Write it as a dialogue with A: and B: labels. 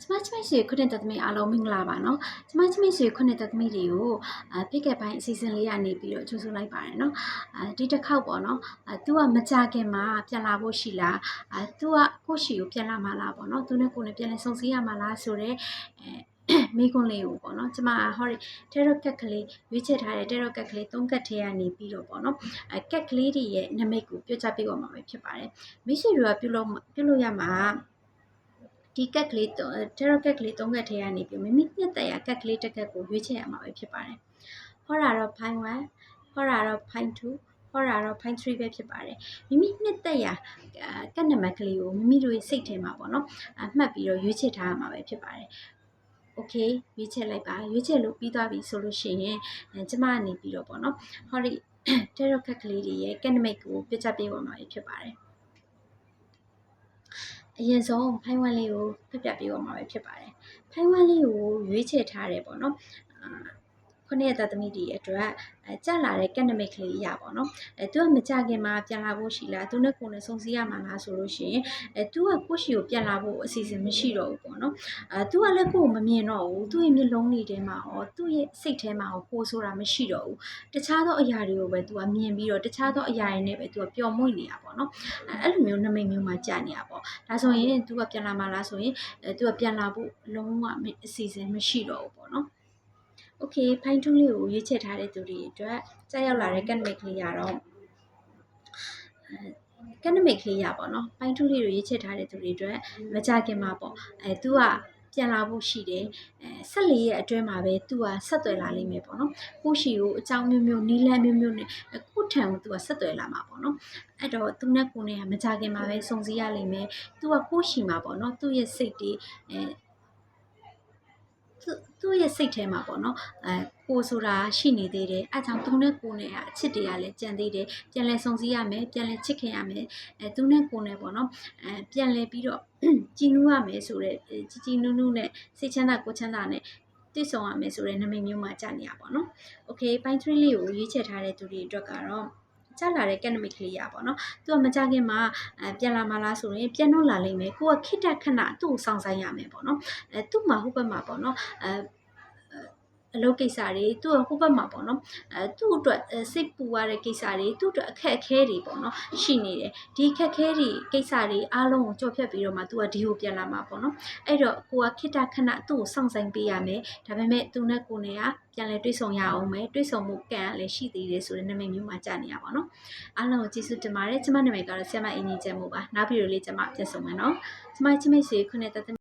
A: ကျမချမိတ်ဆွေခုနှစ်သက်သမီးအားလုံးမင်္ဂလာပါနော်ကျမချမိတ်ဆွေခုနှစ်သက်သမီးတွေကိုအဖိတ်ကက်ပိုင်းအစီအစဉ်လေးကနေပြီးတော့ကြိုးဆိုလိုက်ပါတယ်နော်အဲဒီတစ်ခေါက်ပေါ့နော်အဲ तू ကမကြခင်မှာပြန်လာဖို့ရှိလားအဲ तू ကကိုယ့်ရှိကိုပြန်လာမှာလားပေါ့နော် तू နဲ့ကိုယ်နဲ့ပြန်လဲဆုံစည်းရမှာလားဆိုတော့အဲမိကွန်းလေးကိုပေါ့နော်ကျမဟောဒီ tarot ကက်ကလေးရွေးချယ်ထားတဲ့ tarot ကက်ကလေး၃ကက်ထဲကနေပြီးတော့ပေါ့နော်အဲကက်ကလေးတွေရဲ့နမိတ်ကိုပြောချပေးပါမှာပဲဖြစ်ပါတယ်မိရှိတွေကပြုလုပ်ပြုလုပ်ရမှာ ဒီကက်ကလေးတေရိုကက်ကလေး၃ကက်ထဲကနေပြီးမိမိနှစ်သက်ရာကက်ကလေးတစ်ကက်ကိုရွေးချယ်ရမှာပဲဖြစ်ပါတယ်။ဟောတာတော့ဖိုင်1ဟောတာတော့ဖိုင်2ဟောတာတော့ဖိုင်3ပဲဖြစ်ပါတယ်။မိမိနှစ်သက်ရာကက်နံပါတ်ကလေးကိုမိမိတို့ရဲ့စိတ်ထဲမှာပေါ့နော်အမှတ်ပြီးတော့ရွေးချယ်ထားရမှာပဲဖြစ်ပါတယ်။ Okay ရွေးချယ်လိုက်ပါရွေးချယ်လို့ပြီးသွားပြီဆိုလို့ရှိရင်ကျမကနေပြီးတော့ပေါ့နော်ဟောဒီ tarot ကက်ကလေးတွေရဲ့ကက်နမိတ်ကိုပြချပေးပါမှာဖြစ်ပါတယ်။ အရင်ဆုံးဖိုင်ဝမ်လေးကိုဖတ်ပြပေးပါမှာပဲဖြစ်ပါတယ်။ဖိုင်ဝမ်လေးကိုရွေးချယ်ထားတယ်ပေါ့နော်။အာ ခုနှစ်သက်သမီးတွေအတွက်အဲကြလာတဲ့ကက်နမိတ်ကလေးရပါတော့။အဲသူကမကြခင်မှာပြန်လာဖို့ရှိလား။သူနဲ့ကိုယ်နဲ့ဆုံစည်းရမှာလားဆိုလို့ရှိရင်အဲသူကကိုယ့်ရှိကိုပြန်လာဖို့အစီအစဉ်မရှိတော့ဘူးပေါ့နော်။အဲသူကလည်းကိုယ်ကိုမမြင်တော့ဘူး။သူ့ရဲ့မျက်လုံးတွေထဲမှာရောသူ့ရဲ့စိတ်ထဲမှာရောကိုယ်ဆိုတာမရှိတော့ဘူး။တခြားသောအရာတွေကိုပဲသူကမြင်ပြီးတော့တခြားသောအရာတွေနဲ့ပဲသူကပျော်မွေ့နေတာပေါ့နော်။အဲအဲ့လိုမျိုးနမိတ်မျိုးမှကြာနေတာပေါ့။ဒါဆိုရင်သူကပြန်လာမှာလားဆိုရင်အဲသူကပြန်လာဖို့လုံးဝအစီအစဉ်မရှိတော့ဘူးပေါ့နော်။ Okay ဖိုင်ထုံးလေးကိုရွေးချယ်ထားတဲ့သူတွေအတွက်ကြားရောက်လာတဲ့ candidate ကလေးရတော့အဲ candidate ကလေးရပါတော့ဖိုင်ထုံးလေးကိုရွေးချယ်ထားတဲ့သူတွေအတွက်မကြခင်မှာပေါ့အဲ तू ကပြန်လာဖို့ရှိတယ်အဲဆက်လေးရဲ့အတွင်းမှာပဲ तू ကဆက်သွယ်လာလိမ့်မယ်ပေါ့နော်ကိုရှိကိုအကြောင်းမျိုးမျိုးနီးလန်းမျိုးမျိုးနဲ့ကိုထံကို तू ကဆက်သွယ်လာမှာပေါ့နော်အဲ့တော့သူနဲ့ကိုနဲ့ကမကြခင်မှာပဲစုံစည်းရလိမ့်မယ် तू ကကိုရှိမှာပေါ့နော်သူ့ရဲ့စိတ်တွေအဲ သူသူ့ရဲ့စိတ်ထဲမှာပေါ့နော်အဲကိုဆိုတာရှိနေသေးတယ်အဲကြောင့်သူနဲ့ကိုနဲ့ကအချစ်တွေကလည်းကြံသေးတယ်ပြန်လဲစုံစည်းရမယ်ပြန်လဲချစ်ခင်ရမယ်အဲသူနဲ့ကိုနဲ့ပေါ့နော်အဲပြန်လဲပြီးတော့ကြည်နူးရမယ်ဆိုတော့ကြည်ကြည်နူးနူးနဲ့စိတ်ချမ်းသာကိုချမ်းသာနဲ့တည်ဆုံရမယ်ဆိုတဲ့နမိတ်မျိုးမှကြာနေရပါတော့။ Okay ပိုင်း3လေးကိုရွေးချယ်ထားတဲ့သူတွေအတွက်ကတော့ ကြလာတဲ့ academic ကလေးရပါတော့။သူကမကြခင်မှာအဲပြန်လာမလားဆိုရင်ပြန်တော့လာလိမ့်မယ်။ကိုကခိတခဏသူ့ကိုစောင့်ဆိုင်ရမယ်ပေါ့နော်။အဲသူ့မှာဟုတ်ဘက်မှာပေါ့နော်။အဲ အလုပ်ကိစ္စတွေသူ့ဟိုဘက်မှာပေါ့နော်အဲသူ့အတွက်စိတ်ပူရတဲ့ကိစ္စတွေသူ့အတွက်အခက်အခဲတွေပေါ့နော်ရှိနေတယ်ဒီအခက်အခဲတွေကိစ္စတွေအားလုံးကိုကြော်ဖြတ်ပြီးတော့မှသူကဒီကိုပြန်လာမှာပေါ့နော်အဲ့တော့ကိုကခိတခဏသူ့ကိုစောင့်ဆိုင်ပေးရမယ်ဒါပေမဲ့သူနဲ့ကိုနဲ့ကပြန်လဲတွေးဆုံရအောင်မယ်တွေးဆုံမှုကံလည်းရှိသေးတယ်ဆိုတဲ့နာမည်မျိုးမှာကြာနေရပါတော့အားလုံးကိုကျေးဇူးတင်ပါတယ်ကျမနာမည်ကတော့ဆရာမအင်ကြီးကျဲမှုပါနောက်ပြီးတော့လေးကျမပြန်ဆုံမယ်နော်ကျမချစ်မိတ်ဆွေခုနှစ်သက်